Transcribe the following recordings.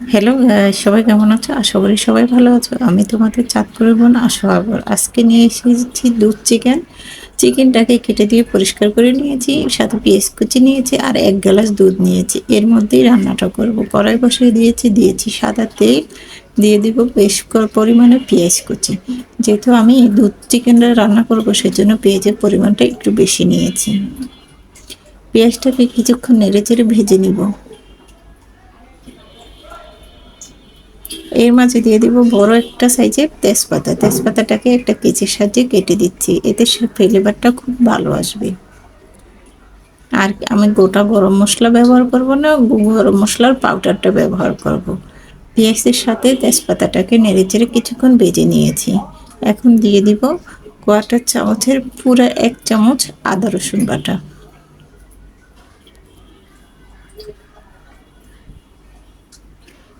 Hello সবাই কেমন আছো? আশা করি সবাই ভালো আছো। আমি তোমাদের চাঁদপুরের বোন আসো আবার। আজকে নিয়ে এসেছি দুধ চিকেন। চিকেনটাকে কেটে দিয়ে পরিষ্কার করে নিয়েছি, সাথে পেঁয়াজ কুচি নিয়েছি আর এক গ্লাস দুধ নিয়েছি। এর মধ্যেই রান্নাটা করব। কড়াই বসিয়ে দিয়েছি দিয়েছি সাদা তেল। দিয়ে দিব বেশ পরিমাণে পেঁয়াজ কুচি। যেহেতু আমি দুধ চিকেনটা রান্না করব, সেজন্য পেঁয়াজের পরিমাণটা একটু বেশি নিয়েছি। পেঁয়াজটাকে কিছুক্ষণ নেড়ে চেড়ে ভেজে নিব। এর মাঝে দিয়ে দিব বড় একটা সাইজের তেজপাতা। তেজপাতাটাকে একটা কেচির সাহায্যে কেটে দিচ্ছি। এতে সে ফ্লেভারটা খুব ভালো আসবে। আর আমি গোটা গরম মশলা ব্যবহার করব না, গরম মশলার পাউডারটা ব্যবহার করব। পেঁয়াজের সাথে তেজপাতাটাকে নেড়ে চেড়ে কিছুক্ষণ বেজে নিয়েছি। এখন দিয়ে দিব কোয়াটার চামচের পুরো এক চামচ আদা রসুন বাটা।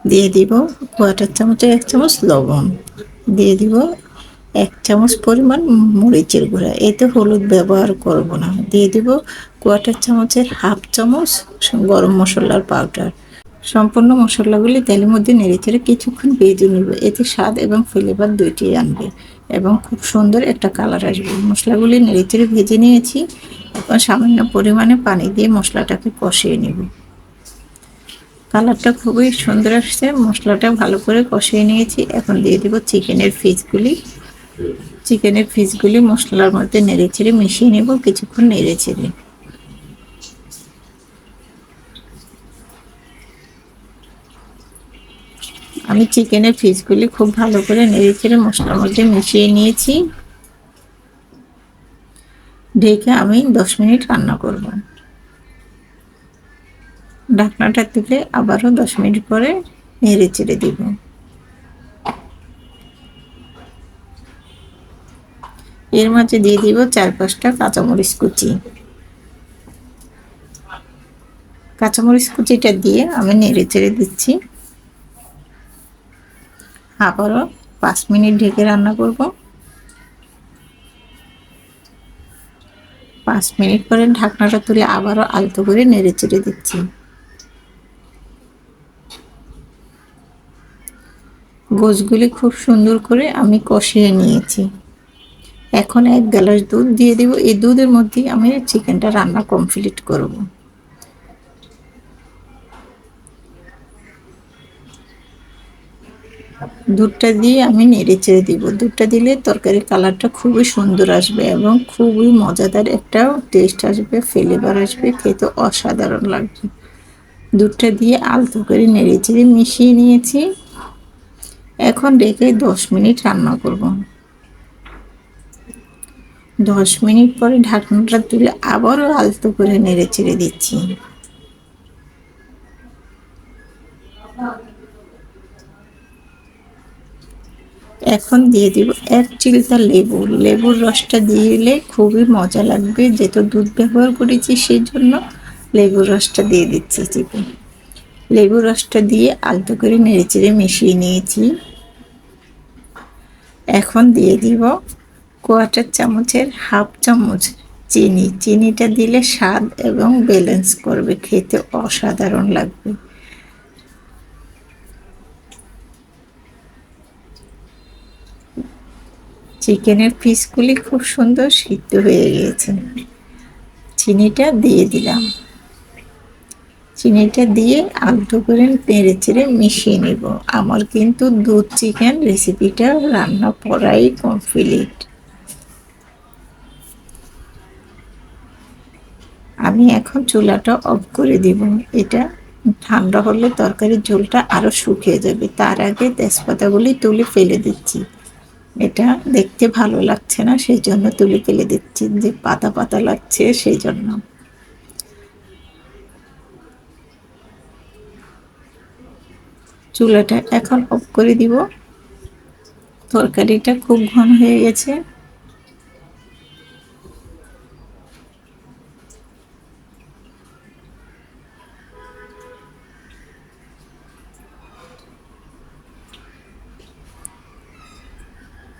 দিয়ে দিব কোয়াটার চামচে এক চামচ লবণ। দিয়ে দিব এক চামচ পরিমাণ মরিচের গুঁড়া। এতে হলুদ ব্যবহার করব না। দিয়ে দিব কোয়াটার চামচের হাফ চামচ গরম মশলার পাউডার। সম্পূর্ণ মশলাগুলি তেলের মধ্যে নেড়ে নেড়েচেড়ে কিছুক্ষণ ভেজে নিব। এতে স্বাদ এবং ফ্লেভার দুইটি আনবে এবং খুব সুন্দর একটা কালার আসবে। মশলাগুলি নেড়ে নেড়েচেড়ে ভেজে নিয়েছি। এখন সামান্য পরিমাণে পানি দিয়ে মশলাটাকে কষিয়ে নেব। কালারটা খুবই সুন্দর আসছে। মশলাটা ভালো করে কষিয়ে নিয়েছি। এখন দিয়ে দিব চিকেনের ফিসগুলি চিকেনের ফিসগুলি মশলার মধ্যে নেড়ে ছেড়ে মিশিয়ে নেব, কিছুক্ষণ নেড়ে ছেড়ে আমি চিকেনের ফিসগুলি খুব ভালো করে নেড়ে ছেড়ে মশলার মধ্যে মিশিয়ে নিয়েছি। ঢেকে আমি দশ মিনিট রান্না করব। ঢাকনাটা তুলে আবারও দশ মিনিট পরে নেড়ে চেড়ে দিব। এর মাঝে দিয়ে দিব চার পাঁচটা কাঁচামরিচ কুচি। কাঁচামরিচ কুচিটা দিয়ে আমি নেড়ে চেড়ে দিচ্ছি। আবারও পাঁচ মিনিট ঢেকে রান্না করব। পাঁচ মিনিট পরে ঢাকনাটা তুলে আবারও আলতো করে নেড়ে চেড়ে দিচ্ছি। গোছগুলি খুব সুন্দর করে আমি কষিয়ে নিয়েছি। এখন এক গ্লাস দুধ দিয়ে দেব। এই দুধের মধ্যেই আমি চিকেনটা রান্না কমপ্লিট করব। দুধটা দিয়ে আমি নেড়ে চেড়ে দিব। দুধটা দিলে তরকারির কালারটা খুবই সুন্দর আসবে এবং খুবই মজাদার একটা টেস্ট আসবে ফ্লেভার আসবে, খেতে অসাধারণ লাগবে। দুধটা দিয়ে আলতো করে নেড়ে চেড়ে মিশিয়ে নিয়েছি। এখন রেখে দশ মিনিট রান্না করব। দশ মিনিট পরে ঢাকনাটা তুলে আবারও আলতো করে নেড়ে চেড়ে দিচ্ছি। এখন দিয়ে দিব এক চিলতা লেবু। লেবুর রসটা দিলে খুবই মজা লাগবে। যেহেতু দুধ ব্যবহার করেছি সেই জন্য লেবুর রসটা দিয়ে দিচ্ছি চিকেন লেবুর রসটা দিয়ে আলতো করে নেড়ে চেড়ে মিশিয়ে নিয়েছি। এখন দিয়ে দিব কোয়াটার চামচের হাফ চামচ চিনি। চিনিটা দিলে স্বাদ এবং ব্যালেন্স করবে, খেতে অসাধারণ লাগবে। চিকেনের পিসগুলি খুব সুন্দর সিদ্ধ হয়ে গিয়েছে। চিনিটা দিয়ে দিলাম। চিনিটা দিয়ে আলতো করে নেড়ে চেড়ে মিশিয়ে নেব। আমার কিন্তু দুধ চিকেন রেসিপিটা রান্না করাই কমপ্লিট আমি এখন চুলাটা অফ করে দিব। এটা ঠান্ডা হলে তরকারির ঝোলটা আরও শুকিয়ে যাবে। তার আগে তেজপাতাগুলি তুলে ফেলে দিচ্ছি। এটা দেখতে ভালো লাগছে না, সেই জন্য তুলে ফেলে দিচ্ছি। যে পাতা পাতা লাগছে, সেই জন্য। চুলাটা এখন অফ করে দিব। তরকারিটা খুব ঘন হয়ে গেছে।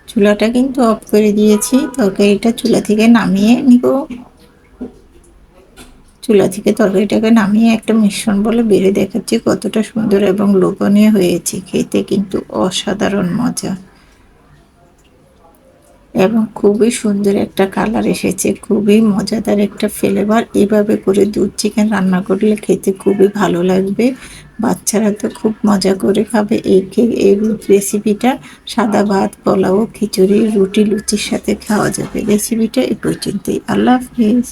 চুলাটা কিন্তু অফ করে দিয়েছি। তরকারিটা চুলা থেকে নামিয়ে নিব। চুলা থেকে তরকারিটাকে নামিয়ে একটা মিশ্রণ বলে বেড়ে দেখাচ্ছি, কতটা সুন্দর এবং লোভনীয় হয়েছে। খেতে কিন্তু অসাধারণ মজা। এবং খুবই সুন্দর একটা কালার এসেছে, খুবই মজাদার একটা ফ্লেভার এভাবে করে দুধ চিকেন রান্না করলে খেতে খুবই ভালো লাগবে। বাচ্চারা তো খুব মজা করে খাবে। এই এই রেসিপিটা সাদা ভাত, পোলাও, খিচুড়ি, রুটি, লুচির সাথে খাওয়া যাবে। রেসিপিটা এই পর্যন্তই। আল্লাহ হাফিজ।